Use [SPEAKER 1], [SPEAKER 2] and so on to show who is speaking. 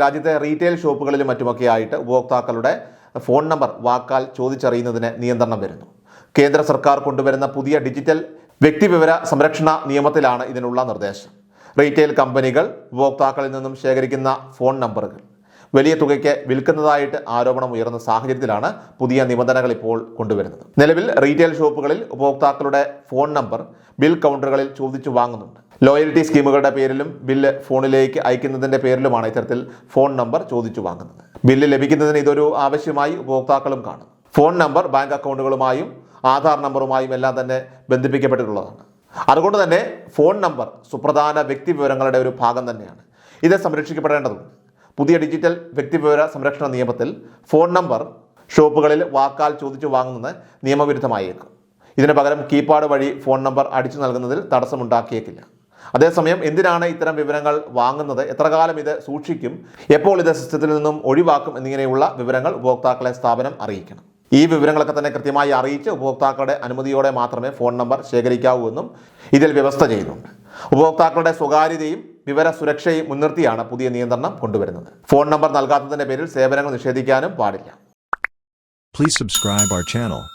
[SPEAKER 1] രാജ്യത്തെ റീറ്റെയിൽ ഷോപ്പുകളിലും മറ്റുമൊക്കെ ആയിട്ട് ഉപഭോക്താക്കളുടെ ഫോൺ നമ്പർ വാക്കാൽ ചോദിച്ചറിയുന്നതിന് നിയന്ത്രണം വരുന്നു. കേന്ദ്ര സർക്കാർ കൊണ്ടുവരുന്ന പുതിയ ഡിജിറ്റൽ വ്യക്തിവിവര സംരക്ഷണ നിയമത്തിലാണ് ഇതിനുള്ള നിർദ്ദേശം. റീറ്റെയിൽ കമ്പനികൾ ഉപഭോക്താക്കളിൽ നിന്നും ശേഖരിക്കുന്ന ഫോൺ നമ്പറുകൾ. വലിയ തുകയ്ക്ക് വിൽക്കുന്നതായിട്ട് ആരോപണം ഉയർന്ന സാഹചര്യത്തിലാണ് പുതിയ നിബന്ധനകൾ ഇപ്പോൾ കൊണ്ടുവരുന്നത്. നിലവിൽ റീറ്റെയിൽ ഷോപ്പുകളിൽ ഉപഭോക്താക്കളുടെ ഫോൺ നമ്പർ ബിൽ കൗണ്ടറുകളിൽ ചോദിച്ചു വാങ്ങുന്നുണ്ട്. ലോയൽറ്റി സ്കീമുകളുടെ പേരിലും ബില്ല് ഫോണിലേക്ക് അയക്കുന്നതിന്റെ പേരിലുമാണ് ഇത്തരത്തിൽ ഫോൺ നമ്പർ ചോദിച്ചു വാങ്ങുന്നത്. ബില്ല് ലഭിക്കുന്നതിന് ഇതൊരു ആവശ്യമായി ഉപഭോക്താക്കളും കാണും. ഫോൺ നമ്പർ ബാങ്ക് അക്കൗണ്ടുകളുമായും ആധാർ നമ്പറുമായും എല്ലാം തന്നെ ബന്ധിപ്പിക്കപ്പെട്ടിട്ടുള്ളതാണ്. അതുകൊണ്ട് തന്നെ ഫോൺ നമ്പർ സുപ്രധാന വ്യക്തി വിവരങ്ങളുടെ ഒരു ഭാഗം തന്നെയാണ്. ഇത് സംരക്ഷിക്കപ്പെടേണ്ടതുണ്ട്. പുതിയ ഡിജിറ്റൽ വ്യക്തിവിവര സംരക്ഷണ നിയമത്തിൽ ഫോൺ നമ്പർ ഷോപ്പുകളിൽ വാക്കാൽ ചോദിച്ചു വാങ്ങുന്നത് നിയമവിരുദ്ധമായേക്കും. ഇതിന് പകരം കീപാഡ് വഴി ഫോൺ നമ്പർ അടിച്ചു നൽകുന്നതിൽ തടസ്സമുണ്ടാക്കിയേക്കില്ല. അതേസമയം എന്തിനാണ് ഇത്തരം വിവരങ്ങൾ വാങ്ങുന്നത്? എത്ര കാലം ഇത് സൂക്ഷിക്കും? എപ്പോൾ ഇത് സിസ്റ്റത്തിൽ നിന്നും ഒഴിവാക്കും? എന്നിങ്ങനെയുള്ള വിവരങ്ങൾ ഉപഭോക്താക്കളെ സ്ഥാപനം അറിയിക്കണം. ഈ വിവരങ്ങളൊക്കെ തന്നെ കൃത്യമായി അറിയിച്ച് ഉപഭോക്താക്കളുടെ അനുമതിയോടെ മാത്രമേ ഫോൺ നമ്പർ ശേഖരിക്കാവൂ എന്നും ഇതിൽ വ്യവസ്ഥ ചെയ്യുന്നുണ്ട്. ഉപഭോക്താക്കളുടെ സ്വകാര്യതയും വിവര സുരക്ഷയും മുൻനിർത്തിയാണ് പുതിയ നിയന്ത്രണം കൊണ്ടുവരുന്നത്. ഫോൺ നമ്പർ നൽകാത്തതിന്റെ പേരിൽ സേവനങ്ങൾ നിഷേധിക്കാനും പാടില്ല.
[SPEAKER 2] Please subscribe our.